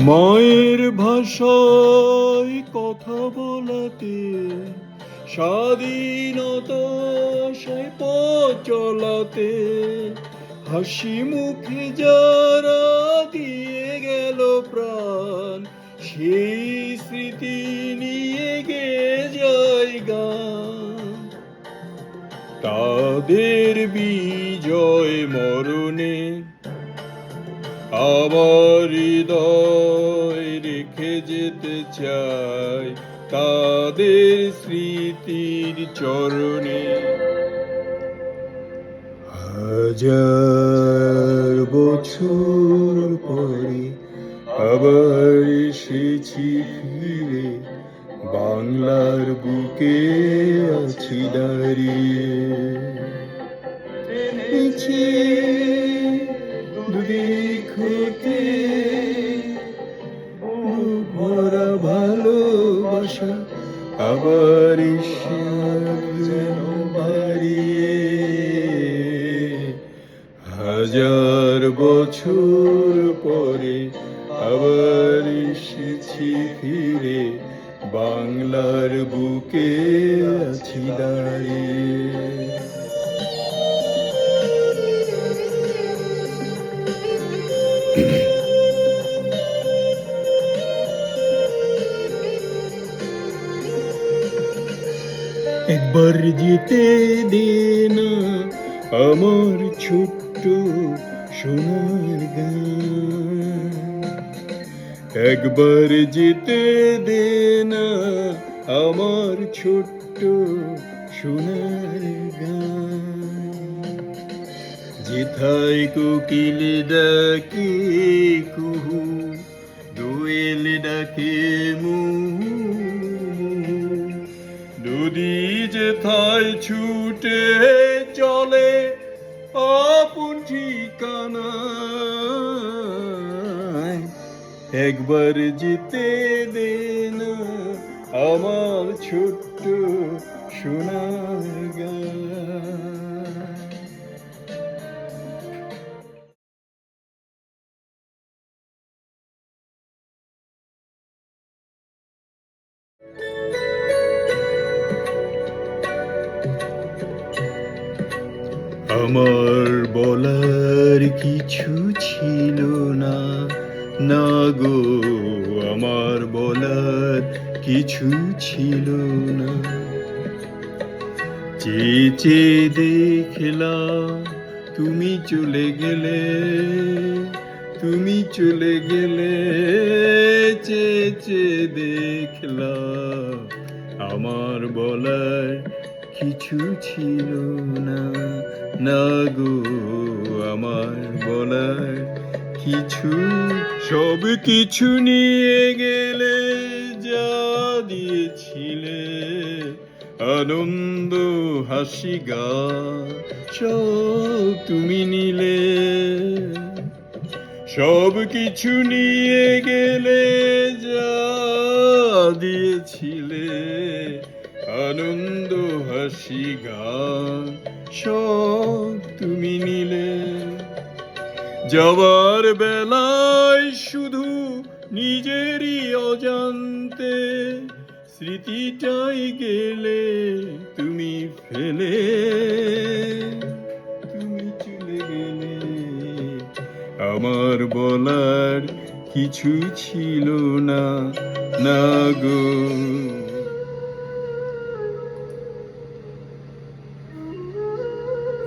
মায়ের ভাষায় কথা বলাতে স্বাধীনতা সে চলাতে হাসি মুখে যারা দিয়ে গেল প্রাণ, সেই স্মৃতি নিয়ে গে যায় তাদের বিজয় মরণে আমার হৃদয় রেখে যেতে চাই তাদের স্মৃতির চরণে। হাজার বছর পরে আবার এসেছি ফিরে, বাংলার বুকে আছি দাঁড়িয়ে। হাজার বছর পরে আবার এসেছি ফিরে। বাংলার বুকে আছি দাঁড়িয়ে। একবার যেতে দে না আমার ছোট্ট সোনার একবার যেতে দে না আমার ছোট্ট সোনার গান। কোকিল ডাকে কুহু, দোয়েল ডাকে মুহু নদী যেথায় ছুটে ঠিকানা একবার জিতে দেন আমার ছোট্ট সোনার আমার বলার কিছু ছিল না। না গো, আমার বলার কিছু ছিল না। চেয়ে দেখলাম, তুমি চলে গেলে, তুমি চলে গেলে। চেয়ে দেখলাম, আমার বলার কিছু ছিল না। না গো আমার বলার কিছু, সব কিছু নিয়ে গেলে যা দিয়েছিলে। আনন্দ, হাসি, গা, সব তুমি নিলে। সব কিছু নিয়ে গেলে যা দিয়েছিলে। আনন্দ সব তুমি নিলে যাবার বেলায় শুধু নিজেরই অজান্তে স্মৃতিটাই গেলে তুমি ফেলে। তুমি চলে গেলে, আমার বলার কিছু ছিল না না গো।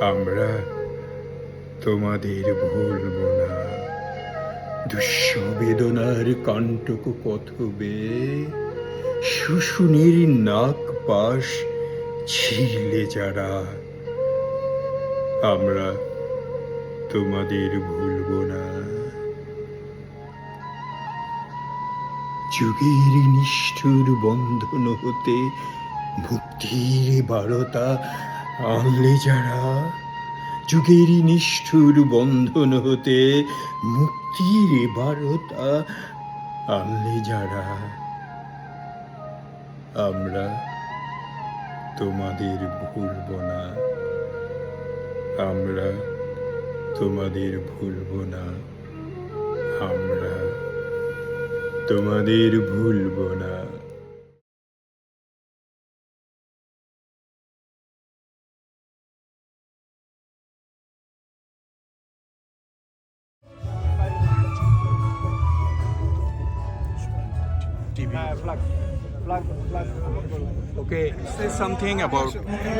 আমরা তোমাদের ভুলব না। দুঃস্ব বেদনার কণ্টক পথ বেয়ে শুশুনির নাক পাশ ছিঁড়লে যারা। আমরা তোমাদের ভুলব না। যুগের নিষ্ঠুর বন্ধন হতে মুক্তির বারতা আনলে যারা যুগের নিষ্ঠুর বন্ধন হতে মুক্তির বারতা আনলে যারা, আমরা তোমাদের ভুলব না। আমরা তোমাদের ভুলব না। আমরা তোমাদের ভুলব না। Flag, flag, flag. Okay, say something about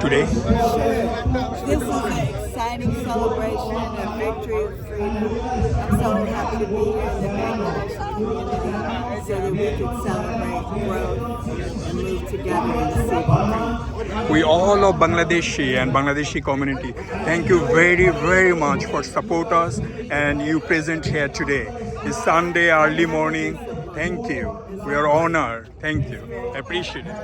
today. This is an exciting celebration of victory of freedom. I'm so happy to be here in the Bangladeshi community so that we can celebrate growth and move together in the city. We all of Bangladeshi and Bangladeshi community, thank you very, very much for support us and you present here today. It's Sunday early morning. Thank you. We are honored. Thank you. Appreciate it.